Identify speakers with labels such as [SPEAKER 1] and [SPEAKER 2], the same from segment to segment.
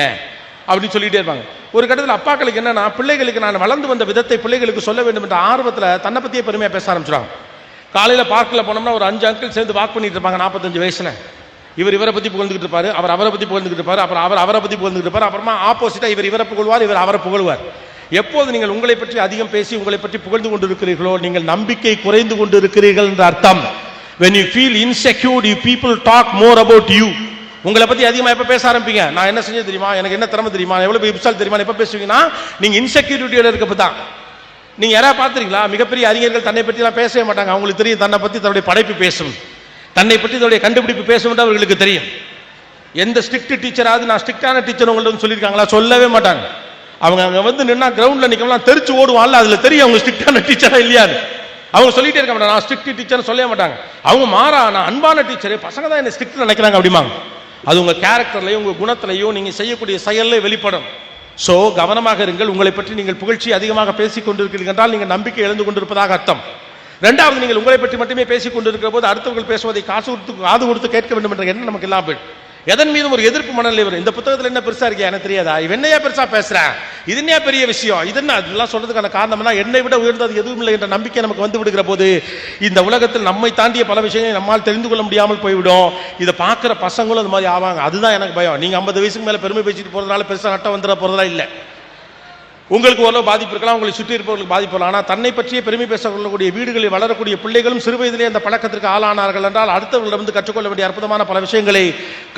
[SPEAKER 1] அப்படின்னு சொல்லிட்டே இருப்பாங்க. ஒரு கட்டத்தில் அப்பாக்களுக்கு என்னன்னா பிள்ளைகளுக்கு நான் வளர்ந்து வந்த விதத்தை பிள்ளைகளுக்கு சொல்ல வேண்டும் என்ற ஆர்வத்தில் தன்னை பற்றியே பெருமையாக பேச ஆரம்பிச்சிடுவாங்க காலையில் பார்க்கில் போனோம்னா ஒரு அஞ்சு அங்கிள் சேர்ந்து வாக் பண்ணிட்டு இருப்பாங்க நாற்பத்தஞ்சு வயசுல. இவர் இவரை பற்றி புகழ்ந்துக்கிட்டு இருப்பார் அவர் அவரை பற்றி புகழ்ந்துக்கிட்டு இருப்பார் அப்புறம் அவர் அவரை பற்றி புகழ்ந்துக்கிட்டு இருப்பார் அப்புறமா ஆப்போசிட்டாக இவர் இவரை புகழ்வார் இவர் அவரை புகழ்வார். எப்போது நீங்கள் உங்களை பற்றி அதிகம் பேசி உங்களை பற்றி புகழ்ந்து கொண்டு இருக்கிறீர்களோ நீங்கள் நம்பிக்கை குறைந்து கொண்டு இருக்கிறீர்கள் என்ற அர்த்தம். When you feel insecure you people talk more about you உங்களை பத்தி அதிகமா எப்ப பேச ஆரம்பிப்பீங்க? நான் என்ன செஞ்சது தெரியுமா? எனக்கு என்ன திறமை தெரியுமா? எவ்வளவு பெரிய தெரியுமா? எப்ப பேசுவீங்கன்னா நீங்க இன்செக்யூரிட்டியோட இருக்க தான். நீங்க யாராவது பார்த்துருக்கீங்களா? மிகப்பெரிய அறிஞர்கள் தன்னை பற்றிலாம் எல்லாம் பேசவே மாட்டாங்க. அவங்களுக்கு தெரியும் தன்னை பத்தி தன்னுடைய படைப்பு பேசும். தன்னை பற்றி தன்னுடைய கண்டுபிடிப்பு பேசும் அவர்களுக்கு தெரியும். எந்த ஸ்ட்ரிக்ட் டீச்சராவது நான் ஸ்ட்ரிக்டான டீச்சர் உங்கள்ட்ட சொல்லியிருக்காங்களா? சொல்லவே மாட்டாங்க. அவங்க அங்க வந்து நின்னா கிரவுண்ட்ல நிக்கலாம் தெரிச்சு ஓடுவான்ல அதுல தெரியும் அவங்க ஸ்ட்ரிக்டான டீச்சரா இல்லையான்னு. அவங்க சொல்லிட்டே இருக்க மாட்டாங்க. நான் ஸ்ட்ரிக்ட் டீச்சர் சொல்லவே மாட்டாங்க. அவங்க மாறா நான் அன்பான டீச்சர் பசங்க தான் என்ன ஸ்ட்ரிக்ட் நினைக்கிறாங்க அப்படிமாங்க அது உங்கள் கேரக்டர்லையும் உங்கள் குணத்திலையும் நீங்கள் செய்யக்கூடிய செயல்ல வெளிப்படும். ஸோ கவனமாக இருங்கள். உங்களை பற்றி நீங்கள் புகழ்ச்சி அதிகமாக பேசிக் கொண்டிருக்கிறீர்கள் என்றால் நீங்கள் நம்பிக்கை எழுந்து கொண்டிருப்பதாக அர்த்தம். ரெண்டாவது நீங்கள் உங்களை பற்றி மட்டுமே பேசிக் கொண்டிருக்கிற போது அடுத்தவர்கள் பேசுவதை காசு கொடுத்து காது கொடுத்து கேட்க வேண்டும் என்ற எண்ணம் நமக்கு இல்லாம போயிடும். எதன் மீதும் ஒரு எதிர்ப்பு மனநிலை வரும். இந்த புத்தகத்தில் என்ன பெருசா இருக்கே? எனக்கு தெரியாதா? இவன் என்னையா பெருசா பேசுறேன் இது என்ன பெரிய விஷயம்? இது என்ன? அதெல்லாம் சொல்றதுக்கான காரணம்னா என்னை விட உயர்ந்தது எதுவும் இல்லை என்ற நம்பிக்கை நமக்கு வந்து விடுகிற போது இந்த உலகத்தில் நம்மை தாண்டிய பல விஷயங்களை நம்மால் தெரிந்து கொள்ள முடியாமல் போய்விடும். இதை பார்க்குற பசங்களும் அது மாதிரி ஆவாங்க. அதுதான் எனக்கு பயம். நீங்க ஐம்பது வயசுக்கு மேல பெருமை பேசிட்டு போறதுனால பெருசா நட்டம் வந்துட போறதா இல்லை. உங்களுக்கு ஓரளவு பாதிப்பு இருக்கலாம் உங்களை சுற்றி இருப்பவர்களுக்கு பாதிப்பு இருக்கலாம். ஆனால் தன்னை பற்றியே பெருமை பேச வீடுகளில் வளரக்கூடிய பிள்ளைகளும் சிறு வயதிலே அந்த பழக்கத்திற்கு ஆளானார்கள் என்றால் அடுத்தவர்களிடமிருந்து கற்றுக்கொள்ள வேண்டிய அற்புதமான பல விஷயங்களை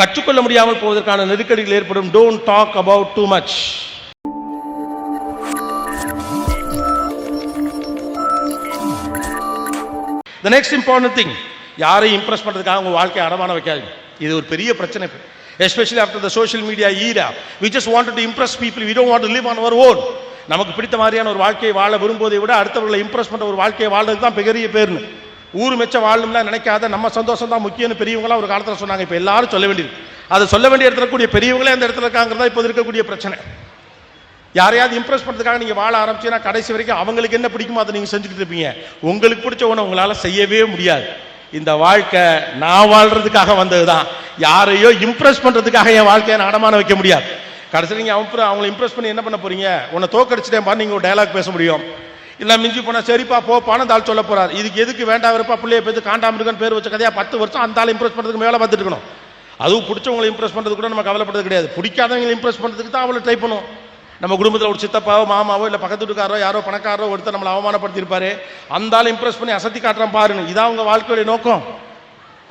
[SPEAKER 1] கற்றுக்கொள்ள முடியாமல் போவதற்கான நெருக்கடிகள் ஏற்படும். Don't talk about too much the next important thing யாரையும் இம்ப்ரெஸ் பண்ணுறதுக்காக உங்கள் வாழ்க்கையை அடமான வைக்காதீங்க. இது ஒரு பெரிய பிரச்சனை. Especially after the social media era we just want to impress people we don't want to live on our own நமக்கு பிடித்த மாதிரியான ஒரு வாழ்க்கையை வாழ விரும்புவதை விட அடுத்தவர்களை இம்ப்ரெஸ் பண்ணுற ஒரு வாழ்க்கையை வாழ்றது தான் பெரிய பேர்னு ஊர் மெச்ச வாழணும்னா நினைக்காத நம்ம சந்தோஷம் தான் முக்கியம்னு பெரியவங்களாம் ஒரு காலத்தில் சொன்னாங்க. இப்போ எல்லாரும் சொல்ல வேண்டியது. அதை சொல்ல வேண்டிய இடத்துல கூடிய பெரியவங்களே அந்த இடத்துல இருக்காங்கிறதா இப்போ இருக்கக்கூடிய பிரச்சனை. யாரையாவது இம்ப்ரெஸ் பண்ணுறதுக்காக நீங்கள் வாழ ஆரம்பிச்சுன்னா கடைசி வரைக்கும் அவங்களுக்கு என்ன பிடிக்குமோ அதை நீங்கள் செஞ்சுக்கிட்டு இருப்பீங்க. உங்களுக்கு பிடிச்ச ஒன்று உங்களால் செய்யவே முடியாது. இந்த வாழ்க்கை நான் வாழ்றதுக்காக வந்தது தான் யாரையோ இம்ப்ரெஸ் பண்ணுறதுக்காக என் வாழ்க்கையை நான் அடமான வைக்க முடியாது. கடைசியில் நீங்கள் அவங்க அவங்களை இம்ப்ரெஸ் பண்ணி என்ன பண்ண போறீங்க? உன்னை தோக்கடிச்சிட்டேன் பாரு நீங்கள் ஒரு டைலாக் பேச முடியும். இல்லை மிஞ்சி போனால் சரிப்பா போப்பான்னு தாள் சொல்ல போகிறார் இதுக்கு எதுக்கு வேண்டாம் இருப்பா பிள்ளைய பேத்து காண்டாமிருக்கன்னு பேர் வச்ச கதையாக பத்து வருஷம் அந்த ஆள் இம்ப்ரெஸ் பண்ணுறதுக்கு மேலே பார்த்துட்டு இருக்கணும் அதுவும் பிடிச்சவங்களை இம்ப்ரெஸ் பண்ணுறது கூட நம்ம கவலைப்படுறது கிடையாது. பிடிக்காதவங்களை இம்ப்ரெஸ் பண்ணுறதுக்கு தான் அவளை ட்ரை பண்ணும். நம்ம குடும்பத்தில் ஒரு சித்தப்பாவோ மாமாவோ இல்லை பக்கத்து வீட்டுக்காரோ யாரோ பணக்காரோ ஒருத்தர் நம்மளை அவமானப்படுத்தியிருப்பாரு. அந்த ஆள் இம்ப்ரெஸ் பண்ணி அசத்தி காட்டுறான் பாருன்னு. இதான் உங்கள் வாழ்க்கையுடைய நோக்கம்.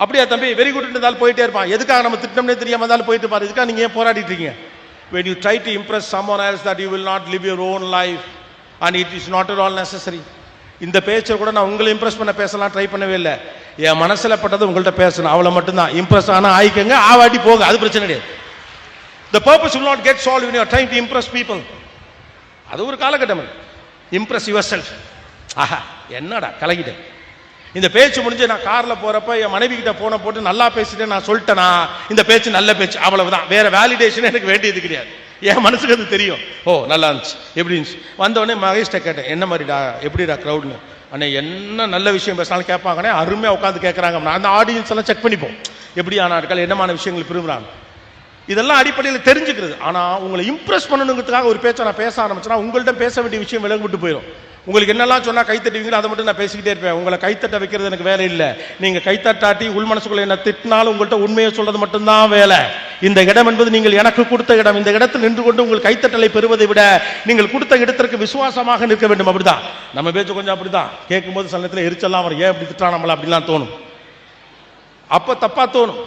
[SPEAKER 1] அப்படியா தம்பி? வெரி குட் இருந்தாலும் போயிட்டே இருப்பான். எதுக்காக நம்ம திட்டம்னே தெரியாமல் இருந்தாலும் போயிட்டு பாரு. இதுக்காக நீங்கள் ஏன் போராடிட்டு இருக்கீங்க? When you try to impress someone else that you will not live your own life and it is not at all necessary இந்த பேச்சை கூட நான் உங்களை இம்ப்ரெஸ் பண்ண பேசலாம் ட்ரை பண்ணவே இல்லை. என் மனசில் பட்டது உங்கள்கிட்ட பேசணும். அவளை மட்டும்தான். இம்ப்ரெஸ் ஆனால் ஆயிக்கங்க ஆவாட்டி போக அது பிரச்சனை கிடையாது. The purpose will not get solve in you time to impress people அது ஒரு காலகட்டம். இம்ப்ரெஸ் யுவர் செல்ஃப் ஆஹா என்னடா கலகிட்டேன். இந்த பேச்சு முடிஞ்சு நான் காரில் போகிறப்ப என் மனைவி கிட்ட போன போட்டு நல்லா பேசிட்டேன் நான் சொல்லிட்டேனா? இந்த பேச்சு நல்ல பேச்சு அவ்வளவுதான். வேற வேலிடேஷன் எனக்கு வேண்டியது கிடையாது. என் மனசுக்கு அது தெரியும். ஓ நல்லா இருந்துச்சு. எப்படி இருந்துச்சு? வந்தவொடனே மகேஷ்ட கேட்டேன் என்ன மாதிரிடா எப்படிடா க்ரௌட்னு அண்ணே என்ன நல்ல விஷயம் பேசினாலும் கேட்பாங்கண்ணே அருமையாக உட்காந்து கேட்குறாங்க நான் அந்த ஆடியன்ஸ் எல்லாம் செக் பண்ணிப்போம். எப்படி ஆனார்கள் என்னமான விஷயங்கள் விரும்புகிறாங்க இதெல்லாம் அடிப்படையில் தெரிஞ்சுக்கிறது. ஆனால் உங்களை இம்ப்ரெஸ் பண்ணணுங்கிறதுக்காக ஒரு பேச்சை நான் பேச ஆரம்பிச்சேன்னா உங்கள்கிட்ட பேச வேண்டிய விஷயம் விலங்கு போயிடும் உங்களுக்கு என்னெல்லாம் சொன்னால் கைத்தட்டுவீங்களோ அதை மட்டும் நான் பேசிக்கிட்டே இருப்பேன். உங்களை கைத்தட்ட வைக்கிறது எனக்கு வேலை இல்லை. நீங்கள் கைத்தட்டாட்டி உள் மனசுக்குள்ள என்ன திட்டினாலும் உங்கள்கிட்ட உண்மையை சொல்றது மட்டும்தான் வேலை. இந்த இடம் என்பது நீங்கள் எனக்கு கொடுத்த இடம். இந்த இடத்தில் நின்று கொண்டு உங்கள் கைத்தட்டலை பெறுவதை விட நீங்கள் கொடுத்த இடத்திற்கு விசுவாசமாக நிற்க வேண்டும். அப்படிதான். நம்ம பேச்சு கொஞ்சம் அப்படிதான். கேட்கும்போது சில நேரத்தில் எரிச்சல்லாம் வரும். ஏன் இப்படி திட்டா நம்மளை? அப்படிலாம் தோணும். அப்போ தப்பாக தோணும்.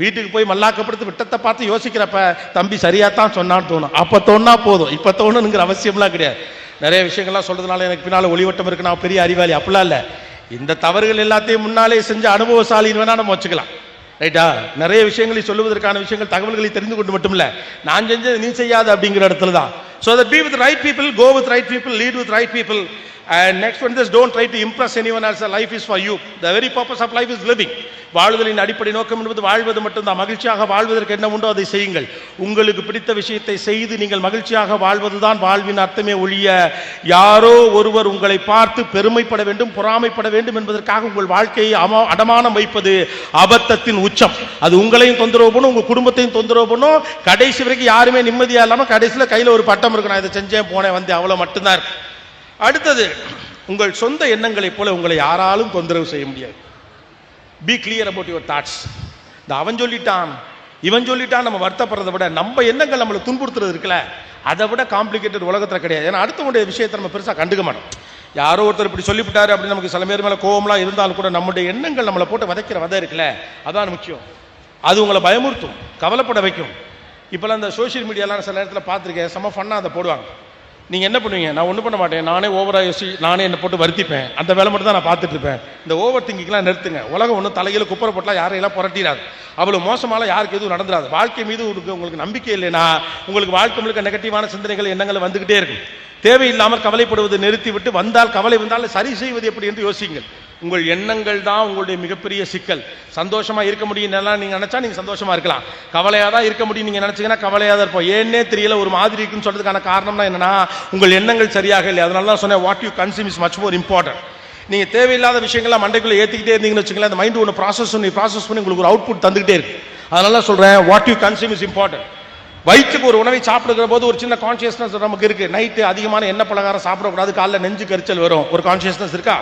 [SPEAKER 1] வீட்டுக்கு போய் மல்லாக்கப்படுத்து விட்டத்தை பார்த்து யோசிக்கிறப்ப தம்பி சரியா தான் சொன்னான்னு தோணும். அப்போ தோணுனா போதும். இப்போ தோணுங்கிற அவசியம்லாம் கிடையாது. நிறைய விஷயங்கள்லாம் சொல்றதுனால எனக்கு பின்னால் ஒளிவட்டம் இருக்கு. நான் பெரிய அறிவாளி. அப்படிலாம் இல்லை. இந்த தவறுகள் எல்லாத்தையும் முன்னாலே செஞ்ச அனுபவசாலின்னு வேணா நம்ம வச்சுக்கலாம். ரைட்டா? நிறைய விஷயங்களை சொல்லுவதற்கான விஷயங்கள் தகவல்களை தெரிந்து கொண்டு மட்டும் இல்லை. நான் செஞ்சது நீ செய்யாது அப்படிங்கிற இடத்துல தான் so the be with right people go with right people lead with right people and next one this don't try to impress any one as a life is for you the very purpose of life is living வாழ்தலின் அடிப்படை நோக்கம் என்பது வாழ்வது மட்டும்தான். மகிழ்ச்சியாக வாழ்வதற்கு என்ன உண்டோ அதை செய்யுங்கள். உங்களுக்கு பிடித்த விஷயத்தை செய்து நீங்கள் மகிழ்ச்சியாக வாழ்வதுதான் வாழ்வின் அர்த்தமே ஒழிய யாரோ ஒருவர் உங்களை பார்த்து பெருமைப்பட வேண்டும் பொறாமைப்பட வேண்டும் என்பதற்காக உங்கள் வாழ்க்கையை அம- அடமானம் வைப்பது அபத்தத்தின் உச்சம். அது உங்களையும் தொந்தரவு பண்ணும் உங்கள் குடும்பத்தையும் தொந்தரவு பண்ணும். கடைசி வரைக்கும் யாருமே நிம்மதியாக இல்லாமல் கடைசியில் கையில் ஒரு பட்டம் இருக்கு. நான் இதை செஞ்சேன் போனேன் வந்து அவ்வளோ மட்டும்தான் இருக்கு. அடுத்தது உங்கள் சொந்த எண்ணங்களைப் போல உங்களை யாராலும் தொந்தரவு செய்ய முடியாது. Be clear about your thoughts இந்த அவன் சொல்லிட்டான் இவன் சொல்லிட்டான் நம்ம வருத்தப்படுறதை விட நம்ம எண்ணங்கள் நம்மளை துன்புறுத்துறது இருக்குல்ல அதை விட காம்ப்ளிகேட்டட் உலகத்தில் கிடையாது. ஏன்னா அடுத்தவங்களுடைய விஷயத்தை நம்ம பெருசாக கண்டுக்க மாட்டோம். யாரோ ஒருத்தர் இப்படி சொல்லிவிட்டாரு அப்படின்னு நமக்கு சில பேர் மேலே கோவம்லாம் இருந்தாலும் கூட நம்முடைய எண்ணங்கள் நம்மளை போட்டு வதைக்கிற வதை இருக்குல்ல அதான் முக்கியம். அது உங்களை பயமுறுத்தும் கவலைப்பட வைக்கும். இப்போல்லாம் இந்த சோஷியல் மீடியாலாம் சில நேரத்தில் பார்த்துருக்கேன் செம்ம ஃபன்னாக அதை போடுவாங்க. நீங்கள் என்ன பண்ணுவீங்க? நான் ஒன்றும் பண்ண மாட்டேன். நானே ஓவராக யோசி நானே என்னை போட்டு வருத்திப்பேன். அந்த வேலை மட்டும் தான் நான் பார்த்துட்டு இருப்பேன். இந்த ஓவர் திங்கிங்லாம் நிறுத்துங்க. உலகம் ஒன்றும் தலையில் குப்பரை போட்டலாம் யாரையெல்லாம் புரட்டிடாது. அவ்வளோ மோசமால யாருக்கு எதுவும் நடந்துடாது. வாழ்க்கை மீது உங்களுக்கு உங்களுக்கு நம்பிக்கை இல்லைன்னா உங்களுக்கு வாழ்க்கை முழுக்க நெகட்டிவான சிந்தனைகள் எண்ணங்கள் வந்துக்கிட்டே இருக்கும். தேவையில்லாமல் கவலைப்படுவதை நிறுத்திவிட்டு வந்தால் கவலை வந்தால் சரி செய்வது எப்படி என்று யோசிங்கள் உங்கள் எண்ணங்கள் தான் உங்களுடைய மிகப்பெரிய சிக்கல். சந்தோஷமா இருக்க முடியும் நீங்கள் நினைச்சா நீங்க சந்தோஷமா இருக்கலாம். கவலையா தான் இருக்க முடியும் நீங்க நினைச்சீங்கன்னா கவலையாக தான் இருப்போம். ஏன்னே தெரியல ஒரு மாதிரி இருக்குன்னு சொல்றதுக்கான காரணம்னா என்னன்னா உங்கள் எண்ணங்கள் சரியாக இல்லை அதனால தான் சொன்னேன் what you consume is much more important நீங்க தேவையில்லாத விஷயங்களை மண்டைக்குள்ள ஏத்திக்கிட்டே இருந்தீங்கன்னு வச்சுக்கலாம் அந்த மைண்ட் ஒன்று ப்ராசஸ் பண்ணி ப்ராசஸ் பண்ணி உங்களுக்கு ஒரு அவுட்புட் தந்துகிட்டே இருக்கு. அதனால சொல்கிறேன் சொல்றேன் what you consume is important வயிற்றுக்கு ஒரு உணவை சாப்பிடுகிற போது ஒரு சின்ன கான்சியஸ்னஸ் நமக்கு இருக்கு. நைட்டு அதிகமான எண்ணெய் பலகாரம் சாப்பிடக்கூடாது. காலைல நெஞ்சு கரிச்சல் வரும். ஒரு கான்சியஸ்னஸ் இருக்கா?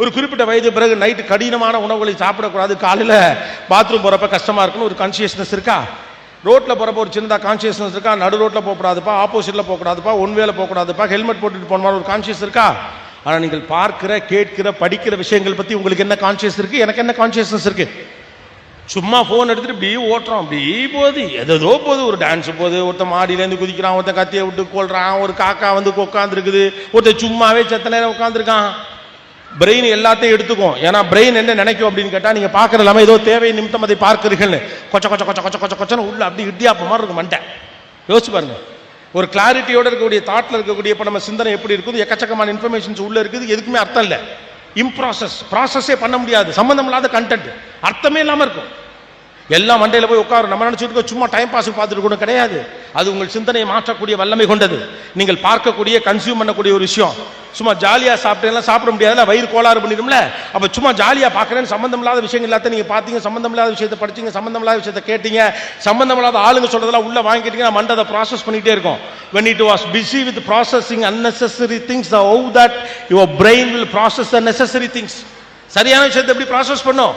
[SPEAKER 1] ஒரு குறிப்பிட்ட வயது பிறகு நைட்டு கடினமான உணவுகளை சாப்பிடக்கூடாது. காலையில் பாத்ரூம் போகிறப்ப கஷ்டமாக இருக்குன்னு ஒரு கான்சியஸ்னஸ் இருக்கா? ரோட்டில் போகிறப்ப ஒரு சின்னதாக கான்சியஸ்னஸ் இருக்கா? நடு ரோட்டில் போகக்கூடாதுப்பா ஆப்போசிட்டில் போகக்கூடாதுப்பா ஒன் வேல போகக்கூடாதுப்பா ஹெல்மெட் போட்டுட்டு போன ஒரு கான்சியஸ் இருக்கா? ஆனால் நீங்கள் பார்க்கிற கேட்கிற படிக்கிற விஷயங்கள் பற்றி உங்களுக்கு என்ன கான்சியஸ் இருக்குது எனக்கு என்ன கான்சியஸ்னஸ் இருக்குது சும்மா ஃபோன் எடுத்துகிட்டு இப்படி ஓட்டுறோம். அப்படி போகுது. எதோ போகுது. ஒரு டான்ஸ் போகுது. ஒருத்தன் மாடியிலேருந்து குதிக்கிறான். ஒருத்தன் கத்தியை விட்டு கொள்றான் ஒரு காக்கா வந்து உட்காந்துருக்குது ஒருத்தன் சும்மாவே செத்த நேரம் உட்காந்துருக்கான் பிரெயின் எல்லாத்தையும் எடுத்துக்கும். ஏன்னா பிரெயின் என்ன நினைக்கும் அப்படின்னு கேட்டால் நீங்கள் பார்க்குற எல்லாமே ஏதோ தேவை நிமித்தம் அதை பார்க்கிறீர்கள்னு. கொச்ச கொச்ச கொச்ச கொச்ச கொச்ச கொச்சன்னு உள்ள அப்படி இடியாப்ப மாதிரி இருக்கும் மண்டை. யோசிச்சு பாருங்க. ஒரு கிளாரிட்டியோட இருக்கக்கூடிய தாட்டில் இருக்கக்கூடிய இப்போ நம்ம சிந்தனை எப்படி இருக்குது? எக்கச்சக்கமான இன்ஃபர்மேஷன்ஸ் உள்ளே இருக்குது. எதுக்குமே அர்த்தம் இல்லை. இம்ப்ராசஸ் ப்ராசஸே பண்ண முடியாது. சம்மந்தம் இல்லாத கண்டென்ட் அர்த்தமே இல்லாமல் இருக்கும். எல்லாம் மண்டையில் போய் உட்காரும் நம்ம நினைச்சிட்டு சும்மா டைம் பாஸ் பார்த்துட்டு கூட கிடையாது. அது உங்கள் சிந்தனையை மாற்றக்கூடிய வல்லமை கொண்டது. நீங்கள் பார்க்கக்கூடிய கன்சியூம் பண்ணக்கூடிய ஒரு விஷயம். சும்மா ஜாலியாக சாப்பிட்டேன் சாப்பிட முடியாதுல வயிறு கோளாறு பண்ணிடும்ல? அப்போ சும்மா ஜாலியாக பார்க்குறேன்னு சம்மந்தம் இல்லாத விஷயங்கள் எல்லாத்தையும் நீங்கள் பார்த்தீங்க சம்மந்தம் இல்லாத விஷயத்தை படிச்சீங்க சம்மந்தம் இல்லாத விஷயத்தை கேட்டீங்க சம்மந்தம் இல்லாத ஆளுங்க சொல்கிறதெல்லாம் உள்ளே வாங்கிட்டீங்க மண்டதை அதை ப்ராசஸ் பண்ணிகிட்டே இருக்கும். When it was busy with processing unnecessary things how that your brain will process the necessary things சரியான விஷயத்தை எப்படி ப்ராசஸ் பண்ணும்?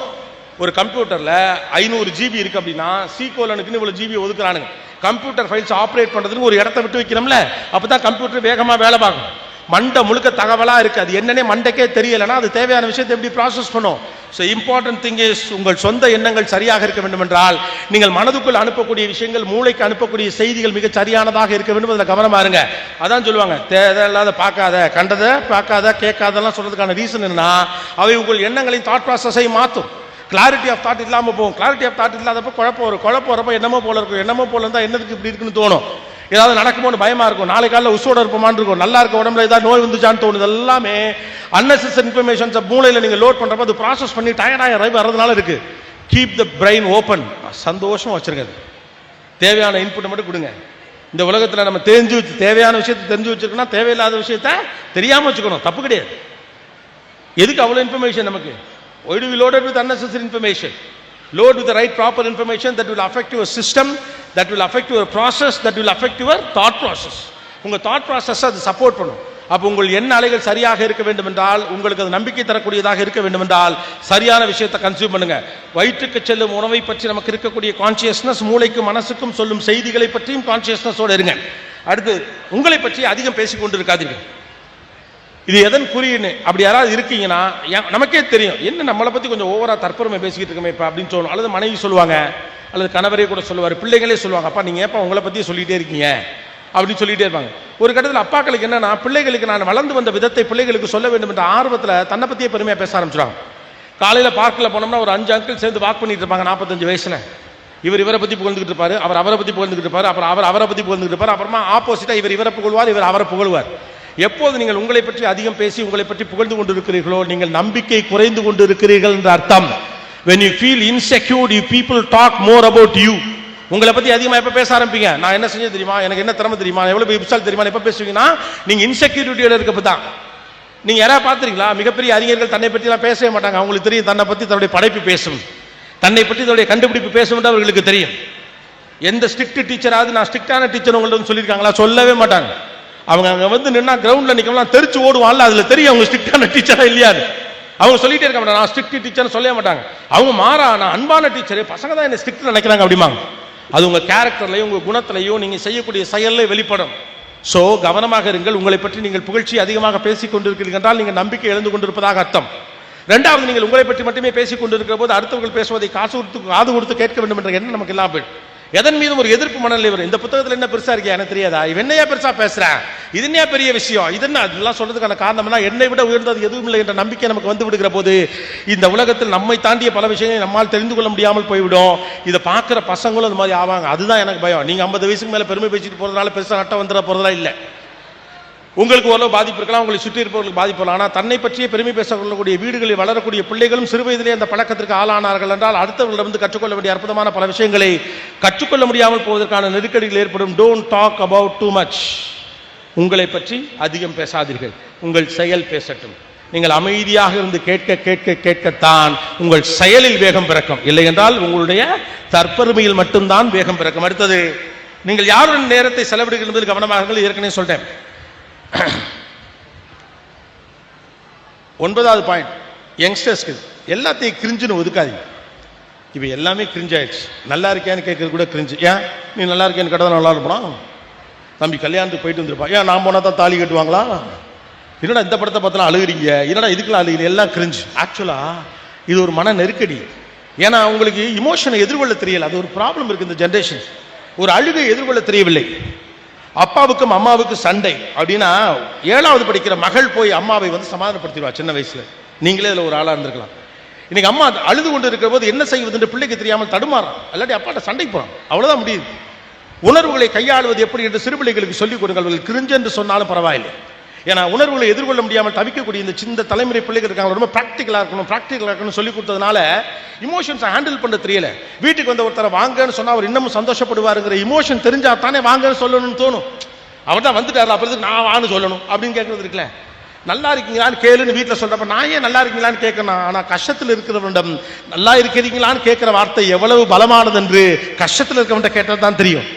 [SPEAKER 1] ஒரு கம்ப்யூட்டரில் ஐநூறு ஜிபி இருக்கு அப்படின்னா சீகோலனுக்குன்னு இவ்வளவு ஜிபி ஒதுக்குறானுங்க. கம்ப்யூட்டர் ஃபைல்ஸ் ஆப்ரேட் பண்ணுறதுக்கு ஒரு இடத்த விட்டு வைக்கிறோம்ல அப்பதான் கம்ப்யூட்டர் வேகமா வேலை பார்க்கும். மண்டை முழுக்க தகவலாக இருக்குது அது என்னன்னே மண்டைக்கே தெரியலைன்னா அது தேவையான விஷயத்தை எப்படி ப்ராசஸ் பண்ணும்? ஸோ இம்பார்ட்டன்ட் திங் இஸ் உங்கள் சொந்த எண்ணங்கள் சரியாக இருக்க வேண்டும் என்றால் நீங்கள் மனதுக்குள் அனுப்பக்கூடிய விஷயங்கள் மூளைக்கு அனுப்பக்கூடிய செய்திகள் மிக சரியானதாக இருக்க வேண்டும். அதில் கவனமா இருங்க. அதான் சொல்லுவாங்க தேவையில்லாத பார்க்காத கண்டதை பார்க்காத கேட்காதெல்லாம் சொல்கிறதுக்கான ரீசன் என்னன்னா அவை உங்கள் எண்ணங்களின் தாட் ப்ராசஸை மாற்றும் கிளாரிட்டி ஆஃப் தாட் இல்லாமல் போகும். கிளாரிட்டி ஆஃப் தாட் இல்லாதப்போ குழப்பம் வரும். குழப்பம் வரப்போ என்னமோ போல இருக்கும். என்னமோ போல இருந்தால் என்னதுக்கு இப்படி இருக்குன்னு தோணும். ஏதாவது நடக்குமோன்னு பயமா இருக்கும். நாளை காலையில் உசோட இருப்போமான்னு இருக்கும். நல்லா இருக்க உடம்புல ஏதாவது நோய் வந்துச்சான்னு தோணுது. எல்லாமே அன்னெசரி இன்ஃபர்மேஷன்ஸ் மூளையில் நீங்கள் லோட் பண்ணுறப்ப அது ப்ராசஸ் பண்ணி டயர்டாக ரைவ் வர்றதுனால இருக்கு. கீப் த பிரெயின் ஓப்பன் சந்தோஷமாக வச்சிருங்க தேவையான இன்புட்டை மட்டும் கொடுங்க. இந்த உலகத்தில் நம்ம தெரிஞ்சு வச்சு தேவையான விஷயத்தை தெரிஞ்சு வச்சுருக்கோம்னா தேவையில்லாத விஷயத்த தெரியாமல் வச்சுக்கணும். தப்பு கிடையாது. எதுக்கு அவ்வளோ இன்ஃபர்மேஷன் நமக்கு? Why do we load it with unnecessary information? Load with the right proper information that will affect your system that will affect your process that will affect your thought process. உங்கள் thought process அது support பண்ணும். அப்போ உங்கள் எண்ண அலைகள் சரியாக இருக்க வேண்டும் என்றால் உங்களுக்கு அது நம்பிக்கை தரக்கூடியதாக இருக்க வேண்டும் என்றால் சரியான விஷயத்தை கன்சியூம் பண்ணுங்க. வயிற்றுக்கு செல்லும் உணவை பற்றி நமக்கு இருக்கக்கூடிய கான்சியஸ்னஸ் மூளைக்கும் மனசுக்கும் சொல்லும் செய்திகளை பற்றியும் கான்சியஸ்னஸோடு இருங்க. அடுத்து உங்களை பற்றி அதிகம் பேசிக்கொண்டு இருக்காதீர்கள் இது எதன் குறின்னு அப்படி யாராவது இருக்கீங்கன்னா ஏன் நமக்கே தெரியும். என்ன நம்மளை பத்தி கொஞ்சம் ஓவரா தற்பெருமை பேசிக்கிட்டு இருக்கமே இப்ப அப்படின்னு சொல்லணும். அல்லது மனைவி சொல்லுவாங்க அல்லது கணவரே கூட சொல்லுவார் பிள்ளைகளே சொல்லுவாங்க அப்பா நீங்க ஏப்பா உங்களை பற்றி சொல்லிட்டே இருக்கீங்க? அப்படின்னு சொல்லிட்டே இருப்பாங்க. ஒரு கட்டத்தில் அப்பாக்களுக்கு என்னன்னா பிள்ளைகளுக்கு நான் வளர்ந்து வந்த விதத்தை பிள்ளைகளுக்கு சொல்ல வேண்டும் என்ற ஆர்வத்தில் தன்னை பத்தியே பெருமையாக பேச ஆரம்பிச்சிடுவாங்க காலையில் பார்க்கில் போனோம்னா ஒரு அஞ்சு அங்கிள் சேர்ந்து வாக் பண்ணிட்டு இருப்பாங்க நாற்பத்தஞ்சு வயசுல. இவர் இவரை பத்தி புகழ்ந்துகிட்டு இருப்பாரு அவர் அவரை பத்தி புகழ்ந்துகிட்டு இருப்பாரு அப்புறம் அவர் அவரை பத்தி புகழ்ந்துகிட்டு இருப்பார் அப்புறமா ஆப்போசிட்டா இவர் இவரை புகழ்வார் இவர் அவரை புகழ்வார். எப்போது நீங்கள் உங்களை பற்றி அதிகம் பேசி உங்களை பற்றி புகழ்ந்து கொண்டிருக்கிறீர்களோ நீங்கள் நம்பிக்கை குறைந்து கொண்டிருக்கிறீர்கள் என்ற அர்த்தம். When you feel insecure you people talk more about you. உங்களை பத்தி அதிகமா எப்ப பேச ஆரம்பிப்பீங்க? நான் என்ன செஞ்சது தெரியுமா? எனக்கு என்ன திறமை தெரியுமா? எவ்வளவு பெரிய புத்தால் தெரியுமா? எப்ப பேசுவீங்கன்னா நீங்க இன்செக்யூரிட்டியோட இருக்கப்ப தான். நீங்க யாராவது பாத்துறீங்களா மிகப்பெரிய அறிஞர்கள் தன்னை பற்றி எல்லாம் பேசவே மாட்டாங்க. அவங்களுக்கு தெரியும் தன்னை பத்தி தன்னுடைய படைப்பு பேசும். தன்னை பற்றி தன்னுடைய கண்டுபிடிப்பு பேசும் அவர்களுக்கு தெரியும். எந்த ஸ்ட்ரிக்ட் டீச்சராவது நான் ஸ்ட்ரிக்டான டீச்சர் உங்கள்ட்ட வந்து சொல்லியிருக்காங்களா? சொல்லவே மாட்டாங்க. அவங்க அங்க வந்து நின்னா கிரவுண்ட்ல நிக்கலாம் தெரிச்சு ஓடுவான்ல அதுல தெரியும் அவங்க ஸ்ட்ரிக்டான டீச்சரா இல்லையாது அவங்க சொல்லிட்டே இருக்க மாட்டாங்க நான் ஸ்ட்ரிக்ட் டீச்சர்னு சொல்லவே மாட்டாங்க. அவங்க மாறா நான் அன்பான டீச்சர் பசங்க தான் என்ன ஸ்ட்ரிக்ட் நினைக்கிறாங்க அப்படிமாங்க அது உங்க கேரக்டர்லையும் உங்க குணத்திலையும் நீங்க செய்யக்கூடிய செயல்ல வெளிப்படும். சோ கவனமாக இருங்கள் உங்களை பற்றி நீங்கள் புகழ்ச்சி அதிகமாக பேசிக் கொண்டிருக்கிறீர்கள் என்றால் நீங்கள் நம்பிக்கை எழுந்து கொண்டிருப்பதாக அர்த்தம். ரெண்டாவது நீங்கள் உங்களை பற்றி மட்டுமே பேசிக் கொண்டிருக்கிற போது அடுத்தவர்கள் பேசுவதை காசு கொடுத்து காது கொடுத்து கேட்க வேண்டும் என்ற எண்ணம் நமக்கு இல்லாமல். எதன் மீதும் ஒரு எதிர்ப்பு மனநிலை வரும். இந்த புத்தகத்தில் என்ன பெருசா இருக்கியா எனக்கு தெரியாதா? இவன் என்னையா பெருசா பேசுறேன் இது என்ன பெரிய விஷயம்? இது என்ன? அதெல்லாம் சொல்றதுக்கான காரணம்னா என்னை விட உயர்ந்தது எதுவும் இல்லை என்ற நம்பிக்கை நமக்கு வந்து விடுகிற போது இந்த உலகத்தில் நம்மை தாண்டிய பல விஷயங்களை நம்மால் தெரிந்து கொள்ள முடியாமல் போய்விடும். இதை பார்க்குற பசங்களும் இந்த மாதிரி ஆவாங்க. அதுதான் எனக்கு பயம். நீங்கள் ஐம்பது வயசுக்கு மேலே பெருமை பேசிட்டு போகிறதுனால பெருசாக நட்டம் வந்துட போகிறதா இல்லை. உங்களுக்கு ஓரளவு பாதிப்பு இருக்கலாம் உங்களை சுற்றி இருப்பவர்களுக்கு பாதிப்பு வரலாம் ஆனால் தன்னை பற்றிய பெருமை பேசக்கூடிய வீடுகளில் வளரக்கூடிய பிள்ளைகளும் சிறு வயதிலே அந்த பழக்கத்திற்கு ஆளானார்கள் என்றால் அடுத்தவர்களிடம் கற்றுக்கொள்ள வேண்டிய அற்புதமான பல விஷயங்களை கற்றுக்கொள்ள முடியாமல் போவதற்கான நெருக்கடிகள் ஏற்படும். Don't talk about too much உங்களை பற்றி அதிகம் பேசாதீர்கள். உங்கள் செயல் பேசட்டும். நீங்கள் அமைதியாக இருந்து கேட்க கேட்க கேட்கத்தான் உங்கள் செயலில் வேகம் பிறக்கும். இல்லை என்றால் உங்களுடைய தற்பெருமையில் மட்டும்தான் வேகம் பிறக்கும். அடுத்தது நீங்கள் யாருடன் நேரத்தை செலவிடுகிறது கவனமாக ஏற்கனவே சொல்றேன். ஒன்பதாவது பாயிண்ட் யங்ஸ்டர்ஸ்க்கு எல்லாத்தையும் கிரிஞ்சுன்னு ஒதுக்காதீங்க. இவை எல்லாமே கிரிஞ்சாயிடுச்சு நல்லா இருக்கியான்னு கேட்கறது கூட கிரிஞ்சு ஏன்? நீ நல்லா இருக்கியான்னு கேட்டால் நல்லா இருப்பான்? தம்பி கல்யாணத்துக்கு போயிட்டு வந்திருப்பா. ஏன் நான் போனால் தான் தாலி கட்டுவாங்களா? என்னடா இந்த படத்தை பார்த்தலாம் அழுகுறீங்க? என்னடா இதுக்கெல்லாம் அழுகிறீங்க? எல்லாம் கிரிஞ்சு. ஆக்சுவலா இது ஒரு மன நெருக்கடி. ஏன்னா உங்களுக்கு இமோஷனை எதிர்கொள்ள தெரியல. அது ஒரு ப்ராப்ளம் இருக்கு இந்த ஜென்ரேஷன் ஒரு அழுகை எதிர்கொள்ள தெரியவில்லை. அப்பாவுக்கும் அம்மாவுக்கும் சண்டை. அப்படின்னா ஏழாவது படிக்கிற மகள் போய் அம்மாவை வந்து சமாதானப்படுத்திடுவா சின்ன வயசுல. நீங்களே இதில் ஒரு ஆளாக இருந்திருக்கலாம். இன்னைக்கு அம்மா அழுது கொண்டு இருக்கிற போது என்ன செய்வதுன்னு பிள்ளைக்கு தெரியாமல் தடுமாறான். இல்லாட்டி அப்பாட்ட சண்டைக்கு போகிறான் அவ்வளோதான் முடியுது. உணர்வுகளை கையாளுவது எப்படி என்று சிறு பிள்ளைகளுக்கு சொல்லிக் கொடுங்கள். அவர்கள் கிரிஞ்சு என்று சொன்னாலும் பரவாயில்லை. ஏன்னா உணர்வுகளை எதிர்கொள்ள முடியாமல் தவிக்கக்கூடிய இந்த சிந்த தலைமுறை பிள்ளைகள் இருக்காங்க. ரொம்ப ப்ராக்டிக்கலாக இருக்கணும் ப்ராக்டிக்கலாக இருக்கணும் சொல்லி கொடுத்ததுனால இமோஷன்ஸை ஹேண்டில் பண்ண தெரியல. வீட்டுக்கு வந்த ஒருத்தரை வாங்கன்னு சொன்னால் அவர் இன்னமும் சந்தோஷப்படுவாருங்கிற இமோஷன் தெரிஞ்சா தானே வாங்கன்னு சொல்லணும்னு தோணும். அவர் தான் வந்துட்டார் அப்புறம் நான் வான்னு சொல்லணும் அப்படின்னு கேட்கறது இருக்குல்ல. நல்லா இருக்கீங்களான்னு கேளுன்னு வீட்டில் சொல்றப்ப நான் ஏன் நல்லா இருக்கீங்களான்னு கேட்கணும் ஆனால் கஷ்டத்தில் இருக்கிறவனிடம் நல்லா இருக்கிறீங்களான்னு கேட்குற வார்த்தை எவ்வளவு பலமானது என்று கஷ்டத்தில் இருக்கவன்ட்ட கேட்டது தான் தெரியும்.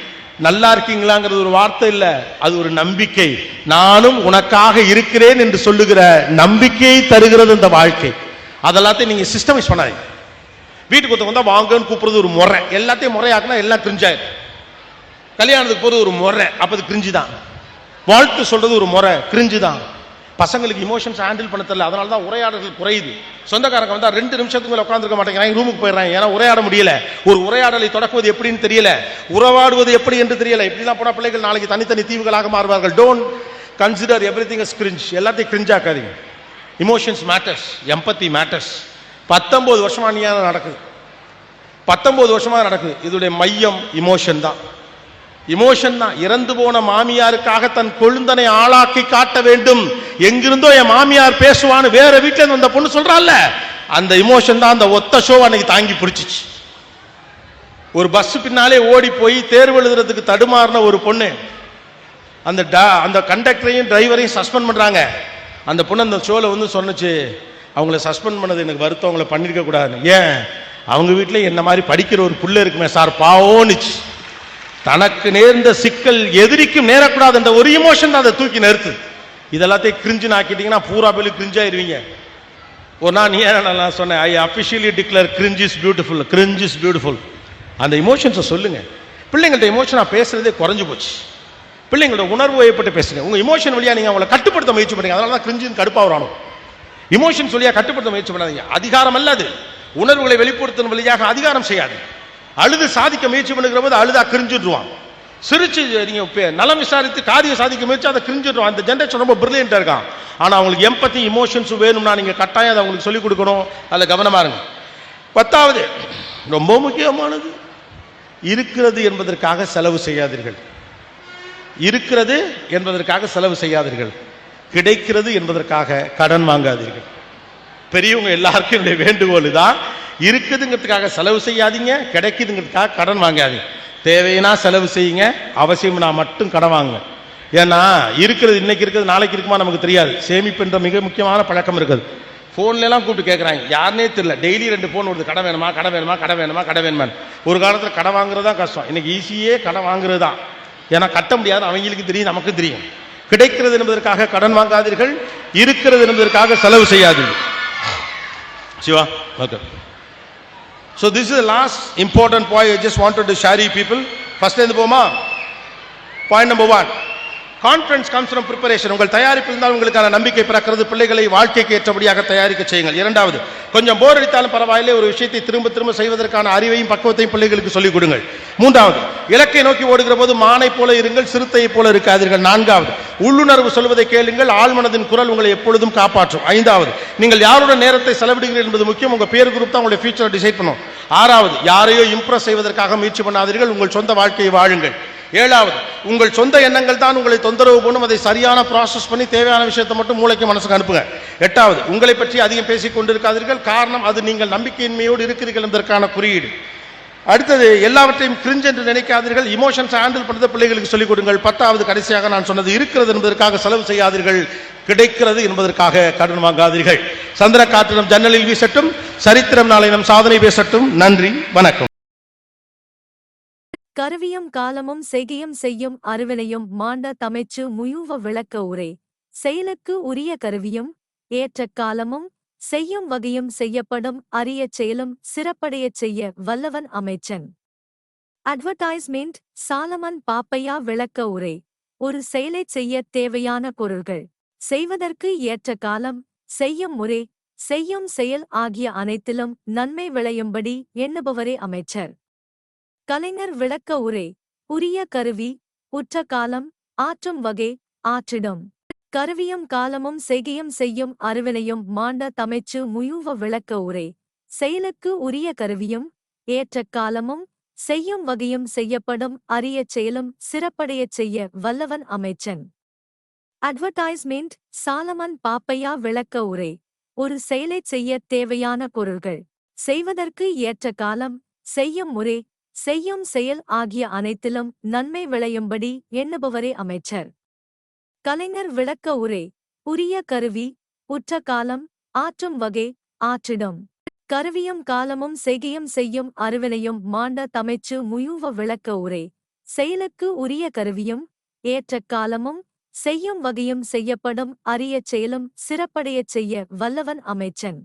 [SPEAKER 1] நல்லா இருக்கீங்களாங்கிறது ஒரு வார்த்தை இல்ல. அது ஒரு நம்பிக்கை. நானும் உனக்காக இருக்கிறேன் என்று சொல்லுகிற நம்பிக்கையை தருகிறது இந்த வாழ்க்கை. அதெல்லாத்தையும் நீங்க சிஸ்டமைஸ் பண்ணாதீங்க. வீட்டுக்கு ஒருத்தவங்க வந்தால் வாங்கன்னு கூப்பிடுறது ஒரு முறை. எல்லாத்தையும் முறையாக்குனா எல்லாம் கிரிஞ்சாயிரும். கல்யாணத்துக்கு போறது ஒரு முறை. அப்போ அது கிரிஞ்சு தான் வாழ்த்து சொல்றது ஒரு முறை. கிரிஞ்சு தான் பசங்களுக்கு இமோஷன்ஸ் ஹேண்டில் பண்ண தெரியல. அதனால தான் உரையாடல்கள் குறையுது. சொந்தக்காரங்க வந்தால் ரெண்டு நிமிஷத்துக்கு மேலே உட்காந்துருக்க மாட்டேங்கிறாங்க. ரூமுக்கு போயிடுறாங்க. ஏன்னா உரையாட முடியல. ஒரு உரையாடலை தொடக்குவது எப்படின்னு தெரியல. உறவாடுவது எப்படி என்று தெரியல. இப்படிலாம் போனால் பிள்ளைகள் நாளைக்கு தனித்தனி தீவுகளாக மாறுவார்கள். Don't consider every thing cringe எல்லாத்தையும் கிரிஞ்ச் ஆக்காதீங்க. இமோஷன்ஸ் மேட்டர்ஸ் எம்பத்தி மேட்டர்ஸ் பத்தொம்போது வருஷமா நீ நடக்குது? பத்தொம்போது வருஷமா நடக்குது. இதோடைய மையம் இமோஷன் தான். இமோஷன் தான். இறந்து போன மாமியாருக்காக தன் கொழுந்தனை ஆளாக்கி காட்ட வேண்டும். எங்கிருந்தோ என் மாமியார் பேசுவான்னு வேற வீட்டுல இருந்து வந்த பொண்ணு சொல்றாள்ல அந்த இமோஷன் தான் அந்த ஒத்த ஷோ அன்னைக்கு தாங்கி பிடிச்சிச்சு. ஒரு பஸ் பின்னாலே ஓடி போய் தேர்வு எழுதுறதுக்கு தடுமாறின ஒரு பொண்ணு அந்த அந்த கண்டக்டரையும் டிரைவரையும் சஸ்பெண்ட் பண்றாங்க. அந்த பொண்ணு அந்த ஷோல வந்து சொன்னுச்சு அவங்கள சஸ்பெண்ட் பண்ணது எனக்கு வருத்தம் அவங்கள பண்ணிருக்க கூடாது ஏன்? அவங்க வீட்டில் என்ன மாதிரி படிக்கிற ஒரு புள்ள இருக்குமே சார் பாவோன்னுச்சு. தனக்கு நேர்ந்த சிக்கல் எதிரிக்கும் நேரக்கூடாது என்ற ஒரு இமோஷன் தான் அதை தூக்கி நிறுத்து இதெல்லாத்தையும் கிரிஞ்சு ஆக்கிட்டீங்கன்னா பூரா பேர் கிரிஞ்சாயிருவீங்க ஒரு நாள் நீ ஏன் நான் சொன்னேன் I officially declare cringe is beautiful cringe is beautiful அந்த இமோஷன்ஸை சொல்லுங்க. பிள்ளைங்கள்ட்ட இமோஷனாக பேசுறதே குறைஞ்சு போச்சு. பிள்ளைங்களோட உணர்வு வயப்பட்டு பேசுங்க. உங்க இமோஷன் வழியா நீங்க அவங்களை கட்டுப்படுத்த முயற்சி பண்ணுங்க. அதனால தான் கிரிஞ்சின் கடுப்பா வரானும் இமோஷன்ஸ் சொல்லியா கட்டுப்படுத்த முயற்சி பண்ணாதீங்க. அதிகாரம் அல்ல அது உணர்வுகளை வெளிப்படுத்தும் வழியாக அதிகாரம் செய்யாது அழுது சாதிக்க முயற்சி பண்ணுகிற போது அழுதா கிரிஞ்சுடுவான் சிரிச்சு நீங்கள் பே- நலம் விசாரித்து காரியம் சாதிக்க முயற்சி அதை கிரிஞ்சிடும் அந்த ஜென்ரேஷன் ரொம்ப பிரில்லியண்டா இருக்கான். ஆனால் அவங்களுக்கு எம்பத்தி இமோஷன்ஸ் வேணும்னா நீங்கள் கட்டாயம் அதை அவங்களுக்கு சொல்லிக் கொடுக்கணும். அதில் கவனமா இருங்க. பத்தாவது ரொம்ப முக்கியமானது. இருக்கிறது என்பதற்காக செலவு செய்யாதீர்கள். இருக்கிறது என்பதற்காக செலவு செய்யாதீர்கள். கிடைக்கிறது என்பதற்காக கடன் வாங்காதீர்கள். பெரியவங்க எல்லாருக்கும் என்னுடைய வேண்டுகோள் தான் இருக்குதுங்கிறதுக்காக செலவு செய்யாதீங்க கிடைக்குதுங்கிறதுக்காக கடன் வாங்காதீங்க. தேவையினா செலவு செய்யுங்க அவசியம்னா மட்டும் கடன் வாங்குங்க ஏன்னா இருக்கிறது இன்னைக்கு இருக்கிறது நாளைக்கு இருக்குமா நமக்கு தெரியாது. சேமிப்புன்ற மிக முக்கியமான பழக்கம் இருக்குது. ஃபோன்ல எல்லாம் கூப்பிட்டு கேட்குறாங்க யாருனே தெரியல. டெய்லி ரெண்டு ஃபோன் வருது. கடை வேணுமா கடை வேணுமா கடை வேணுமா கடை வேணுமா ஒரு காலத்தில் கடை வாங்குறது தான் கஷ்டம். இன்னைக்கு ஈஸியே கடை வாங்குறது தான். ஏன்னா கட்ட முடியாது. அவங்களுக்கு தெரியும் நமக்கு தெரியும். கிடைக்கிறது என்பதற்காக கடன் வாங்காதீர்கள். இருக்கிறது என்பதற்காக செலவு செய்யாதீர்கள். Siva okay so this is last important point I just wanted to share you people first இருந்து போமா? Point number one confidence comes from preparation உங்கள் தயாரிப்பு இருந்தால் உங்களுக்கான நம்பிக்கை பிறக்கிறது. பிள்ளைகளை வாழ்க்கைக்கு ஏற்றபடியாக தயாரிக்க செய்யுங்கள். இரண்டாவது கொஞ்சம் போர் அடித்தாலும் பரவாயில்லை. ஒரு விஷயத்தை திரும்ப திரும்ப செய்வதற்கான அறிவையும் பக்குவத்தையும் பிள்ளைகளுக்கு சொல்லிக் கொடுங்கள். மூன்றாவது இலக்கை நோக்கி ஓடுகிற போது மானை போல இருங்கள் சிறுத்தையை போல இருக்காதீர்கள். நான்காவது உள்ளுணர்வு சொல்வதை கேளுங்கள். ஆழ்மனதின் குரல் உங்களை எப்பொழுதும் காப்பாற்றும். ஐந்தாவது நீங்கள் யாருடைய நேரத்தை செலவிடுகிறீர்கள் என்பது முக்கியம். உங்க பேர் குரூப் தான் உங்களுடைய ஃபியூச்சரை டிசைட் பண்ணும். ஆறாவது யாரையோ இம்ப்ரெஸ் செய்வதற்காக முயற்சி பண்ணாதீர்கள். உங்கள் சொந்த வாழ்க்கையை வாழுங்கள். ஏழாவது உங்கள் சொந்த எண்ணங்கள் தான் உங்களை தொந்தரவு பண்ணும். அதை சரியான ப்ராசஸ் பண்ணி தேவையான விஷயத்தை மட்டும் மூளைக்கு மனசுக்கு அனுப்புங்க. எட்டாவது உங்களை பற்றி அதிகம் பேசிக் கொண்டிருக்காதீர்கள். காரணம் அது நீங்கள் நம்பிக்கையின்மையோடு இருக்கிறீர்கள் என்பதற்கான குறியீடு. அடுத்தது எல்லாவற்றையும் கிரிஞ்ச் என்று நினைக்காதீர்கள். இமோஷன்ஸ் ஹேண்டில் பண்ணுறத பிள்ளைகளுக்கு சொல்லிக் கொடுங்கள். பத்தாவது கடைசியாக நான் சொன்னது இருக்கிறது என்பதற்காக செலவு செய்யாதீர்கள். கிடைக்கிறது என்பதற்காக கடன் வாங்காதீர்கள். சந்திர காற்றினம் ஜன்னலில் வீசட்டும். சரித்திரம் நாளை நம் சாதனை பேசட்டும். நன்றி வணக்கம்.
[SPEAKER 2] கருவியும் காலமும் செய்கையும் செய்யும் அருவினையும் மாண்ட தமைச்சு முயுவ விளக்க உரை. செயலுக்கு உரிய கருவியும் ஏற்ற காலமும் செய்யும் வகையும் செய்யப்படும் அரிய செயலும் சிறப்படையச் செய்ய வல்லவன் அமைச்சன். அட்வர்டைஸ்மெண்ட் சாலமன் பாப்பையா விளக்க உரை. ஒரு செயலைச் செய்யத் தேவையான பொருள்கள். செய்வதற்கு ஏற்ற காலம் செய்யும் முறை செய்யும் செயல் ஆகிய அனைத்திலும் நன்மை விளையும்படி எண்ணுபவரே அமைச்சர். கலைஞர் விளக்க உரை உரிய கருவி உற்ற காலம் ஆற்றும் வகை ஆற்றிடம். கருவியும் காலமும் செய்கையும் செய்யும் அருவினையும் மாண்ட தமைச்சு முயுவ விளக்க உரை. செயலுக்கு உரிய கருவியும் ஏற்ற காலமும் செய்யும் வகையும் செய்யப்படும் அரிய செயலும் சிறப்படையச் செய்ய வல்லவன் அமைச்சன். அட்வர்டைஸ்மெண்ட் சாலமன் பாப்பையா விளக்க உரை. ஒரு செயலைச் செய்யத் தேவையான பொருள்கள். செய்வதற்கு ஏற்ற காலம் செய்யும் முறை செய்யும் செயல் ஆகிய அனைத்திலும் நன்மை விளையும்படி எண்ணுபவரே அமைச்சர். கலைஞர் விளக்க உரை உரிய கருவி உற்ற காலம் ஆற்றும் வகை ஆற்றிடும். கருவியும் காலமும் செய்கையும் செய்யும் அருவினையும் மாண்ட தமைச்சு முயுவ விளக்க உரை. செயலுக்கு உரிய கருவியும் ஏற்ற காலமும் செய்யும் வகையும் செய்யப்படும் அரிய செயலும் சிறப்படையச் செய்ய வல்லவன் அமைச்சன்.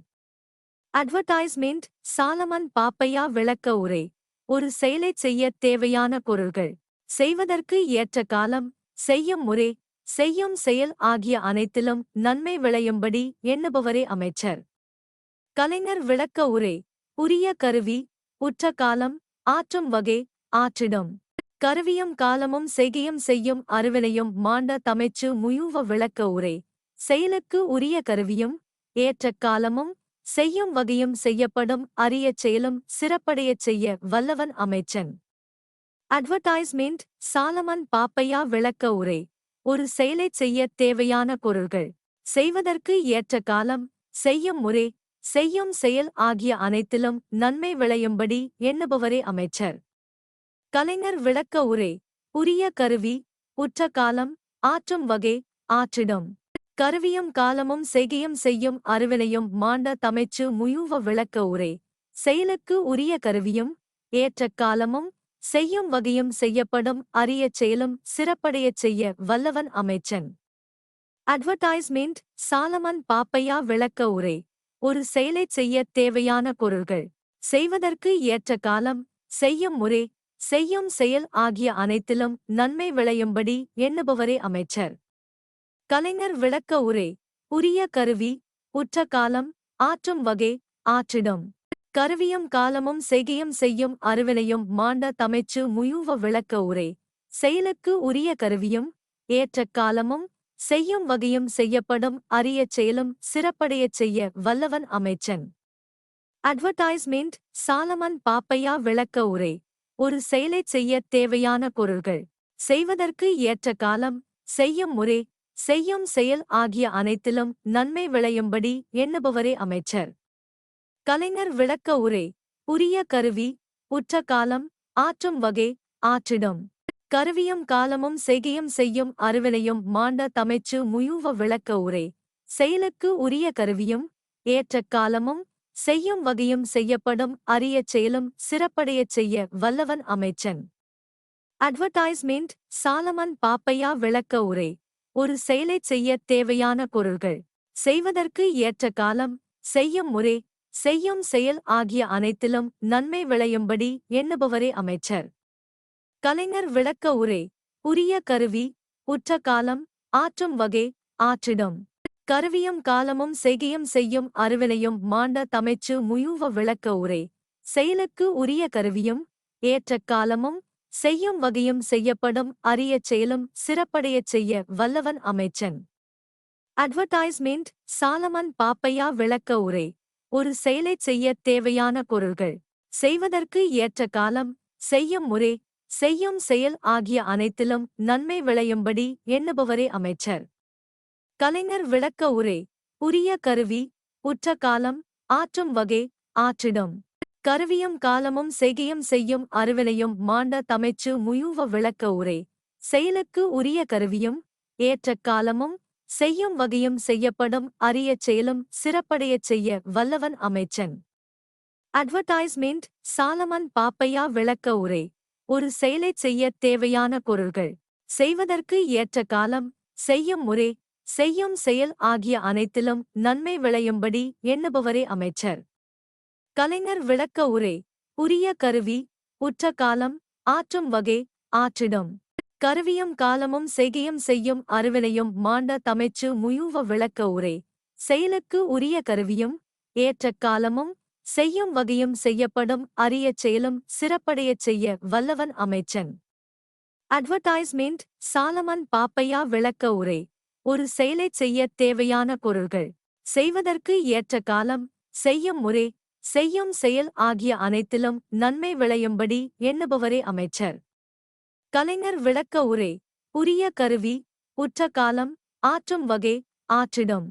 [SPEAKER 2] அட்வர்டைஸ்மெண்ட் சாலமன் பாப்பையா விளக்க உரை. ஒரு செயலைச் செய்யத் தேவையான பொருள்கள். செய்வதற்கு ஏற்ற காலம் செய்யும் முறை செய்யும் செயல் ஆகிய அனைத்திலும் நன்மை விளையும்படி எண்ணுபவரே அமைச்சர். கலைஞர் விளக்க உரை உரிய கருவி உற்ற காலம் ஆற்றும் வகை ஆற்றிடும். கருவியும் காலமும் செய்கையும் செய்யும் அருவினையும் மாண்ட தமைச்சு முயுவ விளக்க உரை. செயலுக்கு உரிய கருவியும் ஏற்ற காலமும் செய்யும் வகையும் செய்யப்படும் அரிய செயலும் சிறப்படையச் செய்ய வல்லவன் அமைச்சன். அட்வர்டைஸ்மெண்ட் சாலமன் பாப்பையா விளக்க உரை. ஒரு செயலைச் செய்யத் தேவையான பொருள்கள். செய்வதற்கு ஏற்ற காலம் செய்யும் முறை செய்யும் செயல் ஆகிய அனைத்திலும் நன்மை விளையும்படி எண்ணுபவரே அமைச்சர். கலைஞர் விளக்க உரை. உரிய கருவி உற்ற காலம் ஆற்றும் வகை ஆற்றிடும். கருவியும் காலமும் செய்கையும் செய்யும் அருவினையும் மாண்ட தமைச்சு முயூவ விளக்க உரை. செயலுக்கு உரிய கருவியும் ஏற்ற காலமும் செய்யும் வகையும் செய்யப்படும் அரிய செயலும் சிறப்படையச் செய்ய வல்லவன் அமைச்சன். அட்வர்டைஸ்மெண்ட் சாலமன் பாப்பையா விளக்க உரை. ஒரு செயலைச் செய்யத் தேவையான பொருள்கள். செய்வதற்கு ஏற்ற காலம் செய்யும் முறை செய்யும் செயல் ஆகிய அனைத்திலும் நன்மை விளையும்படி எண்ணுபவரே அமைச்சர். கலைஞர் விளக்க உரை உரிய கருவி உற்ற காலம் ஆற்றும் வகை ஆற்றிடம். கருவியும் காலமும் செய்கையும் செய்யும் அருவினையும் மாண்ட தமைச்சு முயூவ விளக்க உரை. செயலுக்கு உரிய கருவியும் ஏற்ற காலமும் செய்யும் வகையும் செய்யப்படும் அரிய செயலும் சிறப்படையச் செய்ய வல்லவன் அமைச்சன். அட்வர்டைஸ்மெண்ட் சாலமன் பாப்பையா விளக்க உரை. ஒரு செயலைச் செய்யத் தேவையான பொருள்கள். செய்வதற்கு ஏற்ற காலம் செய்யும் முறை செய்யும் செயல் ஆகிய அனைத்திலும் நன்மை விளையும்படி எண்ணுபவரே அமைச்சர். கலைஞர் விளக்க உரை உரிய கருவி உற்ற காலம் ஆற்றும் வகை ஆற்றிடும். கருவியும் காலமும் செய்கையும் செய்யும் அறிவிலையும் மாண்ட தமைச்சு முயுவ விளக்க உரை. செயலுக்கு உரிய கருவியும் ஏற்ற காலமும் செய்யும் வகையும் செய்யப்படும் அரிய செயலும் சிறப்படையச் செய்ய வல்லவன் அமைச்சன். அட்வர்டைஸ்மெண்ட் சாலமன் பாப்பையா விளக்க உரை. ஒரு செயலைச் செய்யத் தேவையான பொருள்கள். செய்வதற்கு ஏற்ற காலம் செய்யும் முறை செய்யும் செயல் ஆகிய அனைத்திலும் நன்மை விளையும்படி எண்ணுபவரே அமைச்சர். கலைஞர் விளக்க உரை உரிய கருவி உற்ற காலம் ஆற்றும் வகை ஆற்றிடும். கருவியும் காலமும் செய்கையும் செய்யும் அறிவினையும் மாண்ட தமைச்சு முயூவ விளக்க உரை. செயலுக்கு உரிய கருவியும் ஏற்ற காலமும் செய்யும் வகையும் செய்யப்படும் அரிய செயலும் சிறப்படையச் செய்ய வல்லவன் அமைச்சன். அட்வர்டைஸ்மெண்ட் சாலமன் பாப்பையா விளக்க உரை. ஒரு செயலைச் செய்யத் தேவையான பொருள்கள். செய்வதற்கு ஏற்ற காலம் செய்யும் முறை செய்யும் செயல் ஆகிய அனைத்திலும் நன்மை விளையும்படி எண்ணுபவரே அமைச்சர். கலைஞர் விளக்க உரை. உரிய கருவி உற்ற காலம் ஆற்றும் வகை ஆற்றிடும். கருவியும் காலமும் செய்கையும் செய்யும் அறிவினையும் மாண்ட தமைச்சு முயூவ விளக்க உரை. செயலுக்கு உரிய கருவியும் ஏற்ற காலமும் செய்யும் வகையும் செய்யப்படும் அரிய செயலும் சிறப்படையச் செய்ய வல்லவன் அமைச்சன். அட்வர்டைஸ்மெண்ட் சாலமன் பாப்பையா விளக்க உரை. ஒரு செயலைச் செய்யத் தேவையான பொருள்கள். செய்வதற்கு ஏற்ற காலம் செய்யும் முறை செய்யும் செயல் ஆகிய அனைத்திலும் நன்மை விளையும்படி எண்ணுபவரே அமைச்சர். கலைஞர் விளக்க உரை உரிய கருவி உற்ற காலம் ஆற்றும் வகை ஆற்றிடம். கருவியும் காலமும் செய்கையும் செய்யும் அறிவினையும் மாண்ட தமைச்சு முயுவ விளக்க உரை. செயலுக்கு உரிய கருவியும் ஏற்ற காலமும் செய்யும் வகையும் செய்யப்படும் அரிய செயலும் சிறப்படையச் செய்ய வல்லவன் அமைச்சன். அட்வர்டைஸ்மெண்ட் சாலமன் பாப்பையா விளக்க உரை. ஒரு செயலைச் செய்யத் தேவையான பொருள்கள். செய்வதற்கு ஏற்ற காலம் செய்யும் முறை செய்யும் செயல் ஆகிய அனைத்திலும் நன்மை விளையும்படி எண்ணுபவரே அமைச்சர். கலைஞர் விளக்க உரை உரிய கருவி உற்ற காலம் ஆற்றும் வகை ஆற்றிடும்.